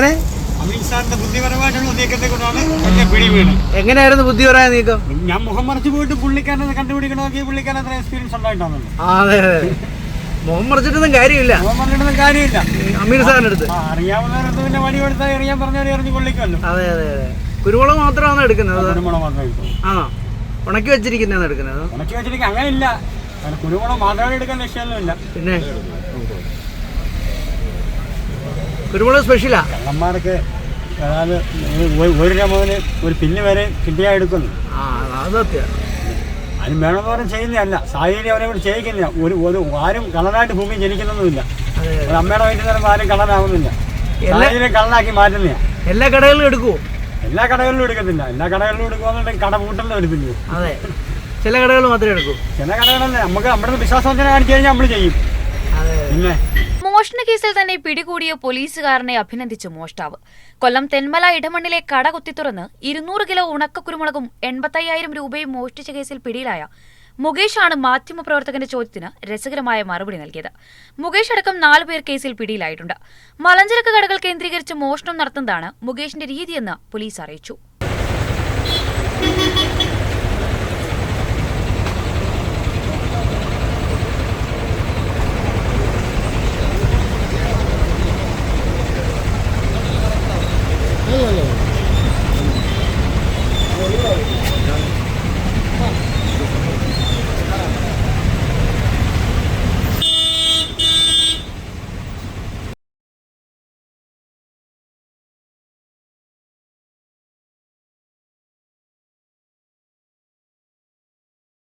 എങ്ങനെ? എങ്ങനെയായിരുന്നു ബുദ്ധിപരമായ നീക്കം? ഞാൻ മുഖം മറച്ചു പോയിട്ട് പുള്ളിക്കാരനെ കണ്ടുപിടിക്കണമെങ്കിൽ പുള്ളിക്കാരൻ അത്ര എക്സ്പീരിയൻസ് അതെ അതെ. മുഖം മറിച്ചിട്ടൊന്നും കാര്യമില്ല. മുഖം കാര്യമില്ല. അമീർ സാറിന്റെ അടുത്ത്. അറിയാവുന്നവരടുത്ത് പിന്നെ വടി കൊടുത്താൽ എറിയാൻ പറഞ്ഞാൽ എറിഞ്ഞ് കൊള്ളിക്കുമല്ലോ. അതെ അതെ അതെ. കുരുമുളക് മാത്രമാണ് എടുക്കുന്നത് കുരുമുളക് ആ. ഉണക്കി വെച്ചിരിക്കുന്നതാണ് എടുക്കുന്നത് ഉണക്കി വെച്ചിരിക്കും അങ്ങനെ ഇല്ല കുരുമുളക് മാത്രമേ എടുക്കാൻ ലക്ഷ്യമൊന്നുമില്ല പിന്നെ? കുരുമുളക് സ്പെഷ്യലാ കള്ളന്മാർക്ക് അതായത് ഒരു- രൂപ മുതൽ ഒരു പിന്ന് വരെ കിട്ടിയാൽ എടുക്കുന്നു. ആ അത് സത്യം. അതിന് വേണമെന്ന് പറഞ്ഞ് ചെയ്യുന്നതല്ല. സാഹചര്യം അവരെ കൂടി ചെയ്യിക്കുന്നില്ല. ഒരു ഒരു ആരും കള്ളനായിട്ട് ഭൂമി ജനിക്കുന്നൊന്നുമില്ല. അമ്മയുടെ വീട്ടിൽ നിന്ന് ആരും കള്ളനാവുന്നില്ല. എല്ലാവരും കളനാക്കി കള്ളനാക്കി മാറ്റുന്നതാ എല്ലാ കടകളിലും എടുക്കുമോ എല്ലാ കടകളിലും എടുക്കത്തില്ല. എല്ലാ കടകളിലും എടുക്കുവാന്നുണ്ടെങ്കിൽ കട പൂട്ടലിനും എടുത്തില്ല? അതെ. ചില കടകൾ മാത്രമേ എടുക്കൂ. ചില കടകളല്ലേ നമുക്ക് നമ്മുടെ വിശ്വാസം കാണിച്ചു കഴിഞ്ഞാൽ നമ്മൾ ചെയ്യും. പിന്നെ മോഷണ കേസിൽ തന്നെ പിടികൂടിയ പോലീസുകാരനെ അഭിനന്ദിച്ചു മോഷ്ടാവ്. കൊല്ലം തെന്മല ഇടമണ്ണിലെ കട കുത്തിത്തുറന്ന് ഇരുന്നൂറ് കിലോ ഉണക്കക്കുരുമുളകും എൺപത്തയ്യായിരം രൂപയും മോഷ്ടിച്ച കേസിൽ പിടിയിലായ മുകേഷാണ് മാധ്യമപ്രവർത്തകന്റെ ചോദ്യത്തിന് രസകരമായ മറുപടി നൽകിയത്. മുകേഷ് അടക്കം നാലു പേർ കേസിൽ പിടിയിലായിട്ടുണ്ട്. മലഞ്ചരക്ക് കടകൾ കേന്ദ്രീകരിച്ച് മോഷണം നടത്തുന്നതാണ് മുകേഷിന്റെ രീതിയെന്ന് പോലീസ് അറിയിച്ചു.